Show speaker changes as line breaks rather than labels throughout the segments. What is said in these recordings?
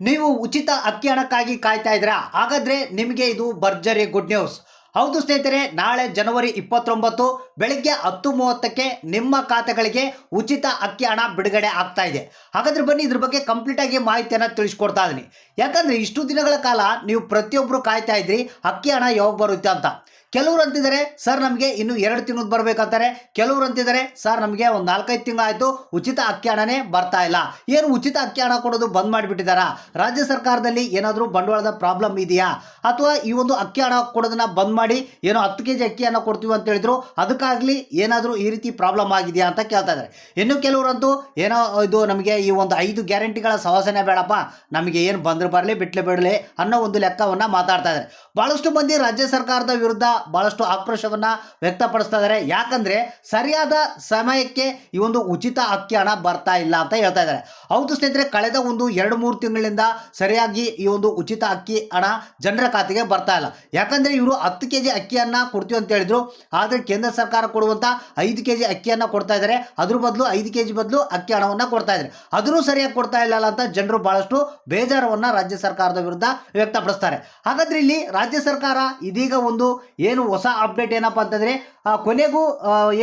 ನೀವು ಉಚಿತ ಅಕ್ಕಿ ಹಣಕ್ಕಾಗಿ ಕಾಯ್ತಾ ಇದ್ದೀರಾ? ಹಾಗಾದ್ರೆ ನಿಮಗೆ ಇದು ಭರ್ಜರಿ ಗುಡ್ ನ್ಯೂಸ್ ಹೌದು ಸ್ನೇಹಿತರೆ, ನಾಳೆ ಜನವರಿ ಇಪ್ಪತ್ತೊಂಬತ್ತು ಬೆಳಿಗ್ಗೆ ಹತ್ತು ಮೂವತ್ತಕ್ಕೆ ನಿಮ್ಮ ಖಾತೆಗಳಿಗೆ ಉಚಿತ ಅಕ್ಕಿ ಹಣ ಬಿಡುಗಡೆ ಆಗ್ತಾ ಇದೆ. ಹಾಗಾದ್ರೆ ಬನ್ನಿ, ಇದ್ರ ಬಗ್ಗೆ ಕಂಪ್ಲೀಟ್ ಆಗಿ ಮಾಹಿತಿಯನ್ನು ತಿಳಿಸ್ಕೊಡ್ತಾ ಇದ್ದೀನಿ. ಯಾಕಂದ್ರೆ ಇಷ್ಟು ದಿನಗಳ ಕಾಲ ನೀವು ಪ್ರತಿಯೊಬ್ಬರು ಕಾಯ್ತಾ ಇದ್ರಿ, ಅಕ್ಕಿ ಹಣ ಯಾವಾಗ ಬರುತ್ತೆ ಅಂತ. ಕೆಲವರು ಅಂತಿದ್ದಾರೆ, ಸರ್, ನಮಗೆ ಇನ್ನು ಎರಡು ತಿಂಗಳು ಬರಬೇಕಂತಾರೆ. ಕೆಲವರು ಅಂತಿದ್ದಾರೆ, ಸರ್, ನಮಗೆ ಒಂದು ನಾಲ್ಕೈದು ತಿಂಗಳಾಯಿತು ಉಚಿತ ಅಕ್ಕಿ ಹಣನೇ ಬರ್ತಾ ಇಲ್ಲ. ಏನು ಉಚಿತ ಅಕ್ಕಿ ಹಣ ಕೊಡೋದು ಬಂದ್ ಮಾಡಿಬಿಟ್ಟಿದ್ದಾರಾ? ರಾಜ್ಯ ಸರ್ಕಾರದಲ್ಲಿ ಏನಾದರೂ ಬಂಡವಾಳದ ಪ್ರಾಬ್ಲಮ್ ಇದೆಯಾ? ಅಥವಾ ಈ ಒಂದು ಅಕ್ಕಿ ಹಣ ಕೊಡೋದನ್ನು ಬಂದ್ ಮಾಡಿ ಏನೋ ಹತ್ತು ಕೆ ಜಿ ಅಕ್ಕಿಯನ್ನು ಕೊಡ್ತೀವಿ ಅಂತ ಹೇಳಿದ್ರು, ಅದಕ್ಕಾಗಲಿ ಏನಾದರೂ ಈ ರೀತಿ ಪ್ರಾಬ್ಲಮ್ ಆಗಿದೆಯಾ ಅಂತ ಕೇಳ್ತಾ ಇದ್ದಾರೆ. ಇನ್ನು ಕೆಲವರಂತೂ ಏನೋ ಇದು ನಮಗೆ ಈ ಒಂದು ಐದು ಗ್ಯಾರಂಟಿಗಳ ಸವಾಸನೆ ಬೇಡಪ್ಪ, ನಮಗೆ ಏನು ಬಂದ್ರೆ ಬರಲಿ, ಬಿಟ್ಲೆ ಬಿಡಲಿ ಅನ್ನೋ ಒಂದು ಲೆಕ್ಕವನ್ನು ಮಾತಾಡ್ತಾ ಇದ್ದಾರೆ. ಭಾಳಷ್ಟು ಮಂದಿ ರಾಜ್ಯ ಸರ್ಕಾರದ ವಿರುದ್ಧ ಭಾಳಷ್ಟು ಆಕ್ರೋಶವನ್ನು ವ್ಯಕ್ತಪಡಿಸ್ತಾ ಇದ್ದಾರೆ ಯಾಕಂದರೆ ಸರಿಯಾದ ಸಮಯಕ್ಕೆ ಈ ಒಂದು ಉಚಿತ ಅಕ್ಕಿ ಹಣ ಬರ್ತಾ ಇಲ್ಲ ಅಂತ ಹೇಳ್ತಾ ಇದ್ದಾರೆ ಹೌದು ಸ್ನೇಹಿತರೆ, ಕಳೆದ ಒಂದು ಎರಡು ಮೂರು ತಿಂಗಳಿಂದ ಸರಿಯಾಗಿ ಈ ಒಂದು ಉಚಿತ ಅಕ್ಕಿ ಹಣ ಜನರ ಖಾತೆಗೆ ಬರ್ತಾ ಇಲ್ಲ. ಯಾಕಂದರೆ ಇವರು ಹತ್ತು ಕೆ ಜಿ ಅಕ್ಕಿಯನ್ನು ಕೊಡ್ತೀವಿ ಅಂತ ಹೇಳಿದ್ರು. ಆದರೆ ಕೇಂದ್ರ ಸರ್ಕಾರ ಕೊಡುವಂಥ ಐದು ಕೆ ಜಿ ಅಕ್ಕಿಯನ್ನು ಕೊಡ್ತಾ ಇದ್ದಾರೆ ಅದ್ರ ಬದಲು ಐದು ಕೆ ಜಿ ಬದಲು ಅಕ್ಕಿ ಹಣವನ್ನು ಕೊಡ್ತಾ ಇದ್ದಾರೆ ಅದನ್ನು ಸರಿಯಾಗಿ ಕೊಡ್ತಾ ಇಲ್ಲ ಅಂತ ಜನರು ಬಹಳಷ್ಟು ಬೇಜಾರವನ್ನು ರಾಜ್ಯ ಸರ್ಕಾರದ ವಿರುದ್ಧ ವ್ಯಕ್ತಪಡಿಸ್ತಾರೆ. ಹಾಗಾದ್ರೆ ಇಲ್ಲಿ ರಾಜ್ಯ ಸರ್ಕಾರ ಇದೀಗ ಒಂದು ಹೊಸ ಅಪ್ಡೇಟ್ ಏನಪ್ಪ ಅಂತಂದರೆ ಕೊನೆಗೂ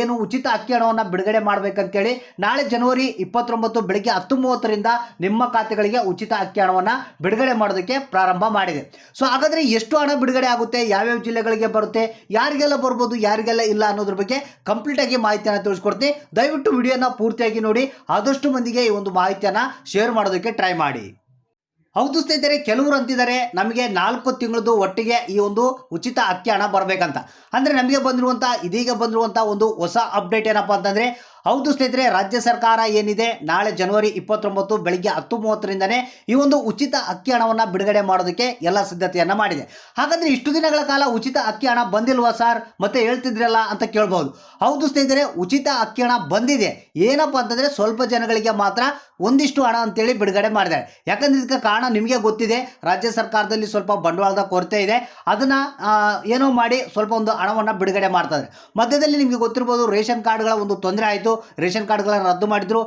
ಏನು ಉಚಿತ ಅಕ್ಕಿ ಹಣವನ್ನು ಬಿಡುಗಡೆ ಮಾಡಬೇಕಂತೇಳಿ ನಾಳೆ ಜನವರಿ ಇಪ್ಪತ್ತೊಂಬತ್ತು ಬೆಳಗ್ಗೆ ಹತ್ತು ಮೂವತ್ತರಿಂದ ನಿಮ್ಮ ಖಾತೆಗಳಿಗೆ ಉಚಿತ ಅಕ್ಕಿ ಹಣವನ್ನು ಬಿಡುಗಡೆ ಮಾಡೋದಕ್ಕೆ ಪ್ರಾರಂಭ ಮಾಡಿದೆ. ಸೊ ಹಾಗಾದರೆ ಎಷ್ಟು ಹಣ ಬಿಡುಗಡೆ ಆಗುತ್ತೆ, ಯಾವ್ಯಾವ ಜಿಲ್ಲೆಗಳಿಗೆ ಬರುತ್ತೆ, ಯಾರಿಗೆಲ್ಲ ಬರ್ಬೋದು, ಯಾರಿಗೆಲ್ಲ ಇಲ್ಲ ಅನ್ನೋದ್ರ ಬಗ್ಗೆ ಕಂಪ್ಲೀಟಾಗಿ ಮಾಹಿತಿಯನ್ನು ತಿಳಿಸ್ಕೊಡ್ತೀನಿ. ದಯವಿಟ್ಟು ವಿಡಿಯೋನ ಪೂರ್ತಿಯಾಗಿ ನೋಡಿ, ಆದಷ್ಟು ಮಂದಿಗೆ ಈ ಒಂದು ಮಾಹಿತಿಯನ್ನು ಶೇರ್ ಮಾಡೋದಕ್ಕೆ ಟ್ರೈ ಮಾಡಿ. ಹೌದು ಸ್ನೇಹಿತರೆ, ಕೆಲವರು ಅಂತಿದ್ದಾರೆ, ನಮಗೆ ನಾಲ್ಕು ತಿಂಗಳದ್ದು ಒಟ್ಟಿಗೆ ಈ ಒಂದು ಉಚಿತ ಅಕ್ಕಿ ಹಣ ಬರಬೇಕಂತ. ಅಂದರೆ ನಮಗೆ ಬಂದಿರುವಂಥ ಇದೀಗ ಬಂದಿರುವಂಥ ಒಂದು ಹೊಸ ಅಪ್ಡೇಟ್ ಏನಪ್ಪ ಅಂತಂದರೆ ಹೌದು ಸ್ನೇಹಿತರೆ, ರಾಜ್ಯ ಸರ್ಕಾರ ಏನಿದೆ? ನಾಳೆ ಜನವರಿ ಇಪ್ಪತ್ತೊಂಬತ್ತು ಬೆಳಿಗ್ಗೆ ಹತ್ತು ಮೂವತ್ತರಿಂದನೇ ಈ ಒಂದು ಉಚಿತ ಅಕ್ಕಿ ಹಣವನ್ನು ಬಿಡುಗಡೆ ಮಾಡೋದಕ್ಕೆ ಎಲ್ಲ ಸಿದ್ಧತೆಯನ್ನು ಮಾಡಿದೆ. ಹಾಗಾದರೆ ಇಷ್ಟು ದಿನಗಳ ಕಾಲ ಉಚಿತ ಅಕ್ಕಿ ಹಣ ಬಂದಿಲ್ವಾ ಸರ್? ಮತ್ತೆ ಹೇಳ್ತಿದ್ರಲ್ಲ ಅಂತ ಕೇಳ್ಬೋದು ಹೌದು ಸ್ನೇಹಿತರೆ, ಉಚಿತ ಅಕ್ಕಿ ಹಣ ಬಂದಿದೆ. ಏನಪ್ಪ ಅಂತಂದರೆ ಸ್ವಲ್ಪ ಜನಗಳಿಗೆ ಮಾತ್ರ ಒಂದಿಷ್ಟು ಹಣ ಅಂತೇಳಿ ಬಿಡುಗಡೆ ಮಾಡಿದ್ದಾರೆ. ಯಾಕಂದ್ರೆ ಇದಕ್ಕೆ ಕಾರಣ ನಿಮಗೆ ಗೊತ್ತಿದೆ, ರಾಜ್ಯ ಸರ್ಕಾರದಲ್ಲಿ ಸ್ವಲ್ಪ ಬಂಡವಾಳದ ಕೊರತೆ ಇದೆ. ಅದನ್ನು ಏನೋ ಮಾಡಿ ಸ್ವಲ್ಪ ಒಂದು ಹಣವನ್ನು ಬಿಡುಗಡೆ ಮಾಡ್ತಾರೆ ಮಧ್ಯದಲ್ಲಿ ನಿಮಗೆ ಗೊತ್ತಿರ್ಬೋದು, ರೇಷನ್ ಕಾರ್ಡ್ಗಳ ಒಂದು ತೊಂದರೆ ಆಯಿತು. ರೇಷನ್ ಕಾರ್ಡ್ಗಳನ್ನು ರದ್ದು ಮಾಡಿದ್ರು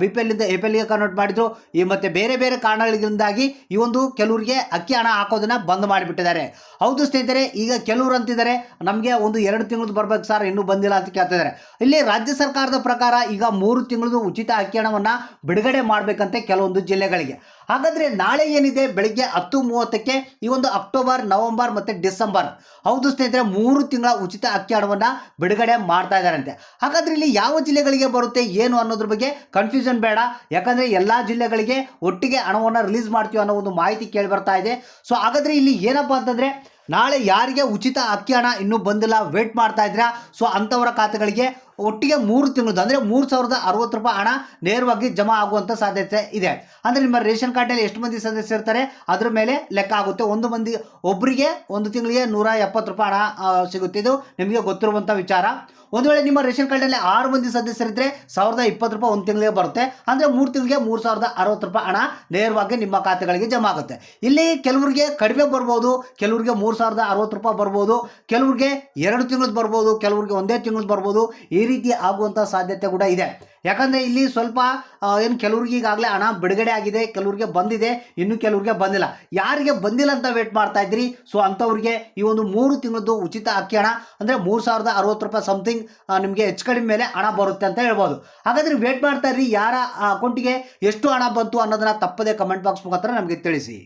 ಬಿ ಪಿ ಎಲ್ಲಿಂದ ಎ ಪಿ ಎಲ್ಗೆ ಕನ್ವರ್ಟ್ ಮಾಡಿದ್ರು. ಈ ಮತ್ತು ಬೇರೆ ಬೇರೆ ಕಾರಣಗಳಿಂದಾಗಿ ಈ ಒಂದು ಕೆಲವರಿಗೆ ಅಕ್ಕಿ ಹಣ ಹಾಕೋದನ್ನ ಬಂದ್ ಮಾಡಿಬಿಟ್ಟಿದ್ದಾರೆ. ಹೌದು ಸ್ನೇಹಿತರೆ, ಈಗ ಕೆಲವರು ಅಂತಿದ್ದಾರೆ, ನಮಗೆ ಒಂದು ಎರಡು ತಿಂಗಳದ್ದು ಬರಬೇಕು ಸರ್ ಇನ್ನೂ ಬಂದಿಲ್ಲ ಅಂತ ಕೇಳ್ತಿದ್ದಾರೆ ಇಲ್ಲಿ ರಾಜ್ಯ ಸರ್ಕಾರದ ಪ್ರಕಾರ ಈಗ ಮೂರು ತಿಂಗಳದು ಉಚಿತ ಅಕ್ಕಿ ಹಣವನ್ನು ಬಿಡುಗಡೆ ಮಾಡಬೇಕಂತೆ ಕೆಲವೊಂದು ಜಿಲ್ಲೆಗಳಿಗೆ. ಹಾಗಾದರೆ ನಾಳೆ ಏನಿದೆ? ಬೆಳಿಗ್ಗೆ ಹತ್ತು ಮೂವತ್ತಕ್ಕೆ ಈ ಒಂದು ಅಕ್ಟೋಬರ್, ನವೆಂಬರ್ ಮತ್ತು ಡಿಸೆಂಬರ್. ಹೌದು ಸ್ನೇಹಿತರೆ, ಮೂರು ತಿಂಗಳ ಉಚಿತ ಅಕ್ಕಿ ಹಣವನ್ನು ಬಿಡುಗಡೆ ಮಾಡ್ತಾ ಇದ್ದಾರಂತೆ. ಹಾಗಾದರೆ ಇಲ್ಲಿ ಯಾವ ಜಿಲ್ಲೆಗಳಿಗೆ ಬರುತ್ತೆ ಏನು ಅನ್ನೋದ್ರ ಬಗ್ಗೆ ಕನ್ಫ್ಯೂಷನ್ ಬೇಡ. ಯಾಕಂದರೆ ಎಲ್ಲ ಜಿಲ್ಲೆಗಳಿಗೆ ಒಟ್ಟಿಗೆ ಹಣವನ್ನು ರಿಲೀಸ್ ಮಾಡ್ತೀವಿ ಅನ್ನೋ ಒಂದು ಮಾಹಿತಿ ಕೇಳಿ ಬರ್ತಾ ಇದೆ. ಸೊ ಹಾಗಾದರೆ ಇಲ್ಲಿ ಏನಪ್ಪ ಅಂತಂದರೆ ನಾಳೆ ಯಾರಿಗೆ ಉಚಿತ ಅಕ್ಕಿ ಹಣ ಇನ್ನೂ ಬಂದಿಲ್ಲ ವೇಟ್ ಮಾಡ್ತಾ ಇದ್ದೀರಾ? ಸೊ ಅಂಥವರ ಖಾತೆಗಳಿಗೆ ಒಟ್ಟಿಗೆ ಮೂರು ತಿಂಗಳದ್ದು, ಅಂದರೆ ಮೂರು ಸಾವಿರದ ಅರವತ್ತು ರೂಪಾಯಿ ಹಣ ನೇರವಾಗಿ ಜಮಾ ಆಗುವಂಥ ಸಾಧ್ಯತೆ ಇದೆ. ಅಂದರೆ ನಿಮ್ಮ ರೇಷನ್ ಕಾರ್ಡಲ್ಲಿ ಎಷ್ಟು ಮಂದಿ ಸದಸ್ಯರು ಇರ್ತಾರೆ, ಅದ್ರ ಮೇಲೆ ಲೆಕ್ಕ ಆಗುತ್ತೆ. ಒಂದು ಮಂದಿ ಒಬ್ಬರಿಗೆ ಒಂದು ತಿಂಗಳಿಗೆ ನೂರ ಎಪ್ಪತ್ತು ರೂಪಾಯಿ ಹಣ ಸಿಗುತ್ತೆ. ಇದು ನಿಮಗೆ ಗೊತ್ತಿರುವಂಥ ವಿಚಾರ. ಒಂದು ವೇಳೆ ನಿಮ್ಮ ರೇಷನ್ ಕಾರ್ಡಲ್ಲಿ ಆರು ಮಂದಿ ಸದಸ್ಯರಿದ್ದರೆ ಸಾವಿರದ ಇಪ್ಪತ್ತು ರೂಪಾಯಿ ಒಂದು ತಿಂಗಳಿಗೆ ಬರುತ್ತೆ. ಅಂದರೆ ಮೂರು ತಿಂಗಳಿಗೆ ಮೂರು ಸಾವಿರದ ಅರವತ್ತು ರೂಪಾಯಿ ಹಣ ನೇರವಾಗಿ ನಿಮ್ಮ ಖಾತೆಗಳಿಗೆ ಜಮಾ ಆಗುತ್ತೆ. ಇಲ್ಲಿ ಕೆಲವರಿಗೆ ಕಡಿಮೆ ಬರ್ಬೋದು, ಕೆಲವರಿಗೆ ಮೂರು ಸಾವಿರದ ಅರವತ್ತು ರೂಪಾಯಿ ಬರ್ಬೋದು, ಕೆಲವರಿಗೆ ಎರಡು ತಿಂಗಳದ್ದು ಬರ್ಬೋದು, ಕೆಲವರಿಗೆ ಒಂದೇ ತಿಂಗಳದ್ದು ಬರ್ಬೋದು. ಈ ರೀತಿ ಆಗುವಂಥ ಸಾಧ್ಯತೆ ಕೂಡ ಇದೆ. ಯಾಕಂದರೆ ಇಲ್ಲಿ ಸ್ವಲ್ಪ ಏನು ಕೆಲವ್ರಿಗೆ ಈಗಾಗಲೇ ಹಣ ಬಿಡುಗಡೆ ಆಗಿದೆ, ಕೆಲವ್ರಿಗೆ ಬಂದಿದೆ, ಇನ್ನು ಕೆಲವ್ರಿಗೆ ಬಂದಿಲ್ಲ. ಯಾರಿಗೆ ಬಂದಿಲ್ಲ ಅಂತ ವೇಟ್ ಮಾಡ್ತಾ ಇದ್ರಿ? ಸೊ ಅಂಥವ್ರಿಗೆ ಈ ಒಂದು ಮೂರು ತಿಂಗಳದ್ದು ಉಚಿತ ಅಕ್ಕಿ ಹಣ, ಅಂದರೆ ಮೂರು ಸಾವಿರದ ಅರವತ್ತು ರೂಪಾಯಿ ಸಮಥಿಂಗ್ ನಿಮಗೆ ಹೆಚ್ಚು ಕಡಿಮೆ ಮೇಲೆ ಹಣ ಬರುತ್ತೆ ಅಂತ ಹೇಳ್ಬೋದು. ಹಾಗಾದರೆ ವೇಟ್ ಮಾಡ್ತಾ ಇರ್ರಿ, ಯಾರ ಅಕೌಂಟಿಗೆ ಎಷ್ಟು ಹಣ ಬಂತು ಅನ್ನೋದನ್ನ ತಪ್ಪದೆ ಕಮೆಂಟ್ ಬಾಕ್ಸ್ ಮುಖಾಂತರ ನಮಗೆ ತಿಳಿಸಿ.